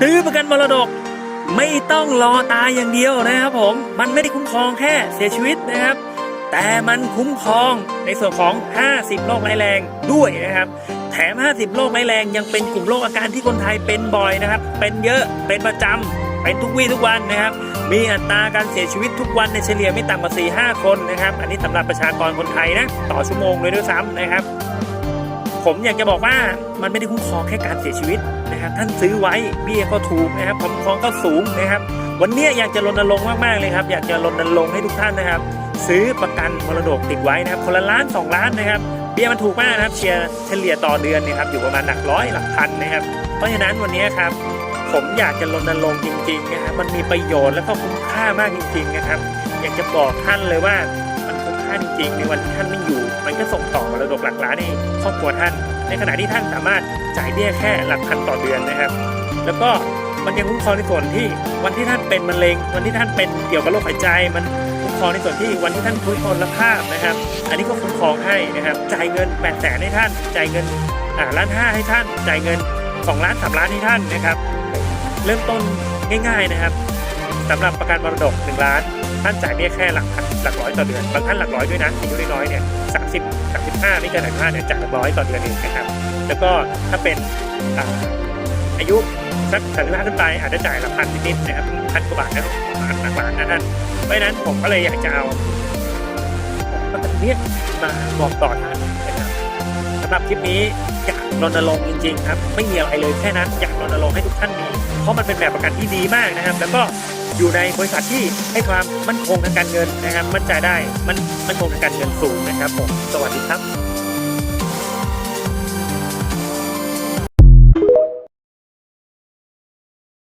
ซื้อประกันมรดก ไม่ต้องรอตายอย่างเดียวนะครับผมมันไม่ได้คุ้มครองแค่เสียชีวิตนะครับ แต่มันคุ้มครองในส่วนของ 50 โรคร้ายแรงด้วยนะครับ แถม 50 โรคร้ายแรงยังเป็นกลุ่มโรคอาการที่คนไทยเป็นบ่อยนะครับ เป็นเยอะเป็นประจำเป็นทุกวี่ทุกวันนะครับมีอัตราการเสียชีวิตทุกวันในเฉลี่ยไม่ต่ำกว่า4 5 คนนะครับ อันนี้สำหรับประชากรคนไทยนะ ต่อชั่วโมงเลยด้วยซ้ำนะครับ ผมอยากจะบอกว่ามันไม่ได้คุ้มครองแค่การเสียชีวิตนะครับท่านซื้อไว้เบี้ยก็ถูกนะครับความคุ้มครองก็สูงนะครับ วันนี้อยากจะรณรงค์มากๆเลยครับ อยากจะรณรงค์ให้ทุกท่านนะครับ ซื้อประกันมรดกติดไว้นะครับคนละล้านสองล้านนะครับเบี้ยมันถูกมากนะครับเชียร์เฉลี่ยต่อเดือนนะครับอยู่ประมาณหลักร้อยหลักพันนะครับ เพราะฉะนั้นวันนี้ครับผมอยากจะรณรงค์จริงๆนะครับมันมีประโยชน์และก็คุ้มค่ามากจริงๆนะครับ อยากจะบอกท่านเลยว่า ท่าจริงๆในวันที่ท่านไม่อยู่ มันก็ส่งต่อมรดกหลักล้านให้ครอบครัวท่าน ในขณะที่ท่านสามารถจ่ายเบี้ยแค่หลักพันต่อเดือนนะครับ แล้วก็มันยังคุ้มครองในส่วนที่วันที่ท่านเป็นมะเร็ง วันที่ท่านเป็นเกี่ยวกับโรคหัวใจมันคุ้มครองในส่วนที่วันที่ท่านทุพพลภาพนะครับ อันนี้ก็คุ้มครองให้นะครับจ่ายเงิน8ปดแสนให้ท่านจ่ายเงินอ่าล้านห้าให้ท่านจ่ายเงิน2ล้าน3ล้านให้ท่านนะครับ เริ่มต้นง่าย ๆนะครับสำหรับประกันมรดก 1 ล้าน ท่านจ่ายเบี้ยแค่หลักพัน หลักร้อยต่อเดือน บางท่านหลักร้อยด้วยนะอายุน้อยๆเนี่ยสามสิบสามสิบห้าไม่เกินสามห้าเนี่ยจ่ายหลักร้อยต่อเดือนเองนะครับ แล้วก็ถ้าเป็นอาอายุสักสามสิบห้าขึ้นไปอาจจะจ่ายหลักพันนิดๆนะครับพันกว่าบาทนะหลักหลักล้านนะท่านเพราะฉะนั้นผมก็เลยอยากจะเอาประกันนี้มาบอกต่อท่านนะครับ สำหรับคลิปนี้อยากรณรงค์จริงๆครับไม่มีอะไรเลยแค่นั้นอยากรณรงค์ให้ทุกท่านมี เพราะมันเป็นแบบประกันที่ดีมากนะครับ แล้วก็อยู่ในบริษัทที่ให้ความมั่นคงทางการเงินนะครับ มั่นใจได้มันมั่นคงทางการเงินสูงนะครับผมสวัสดีครับ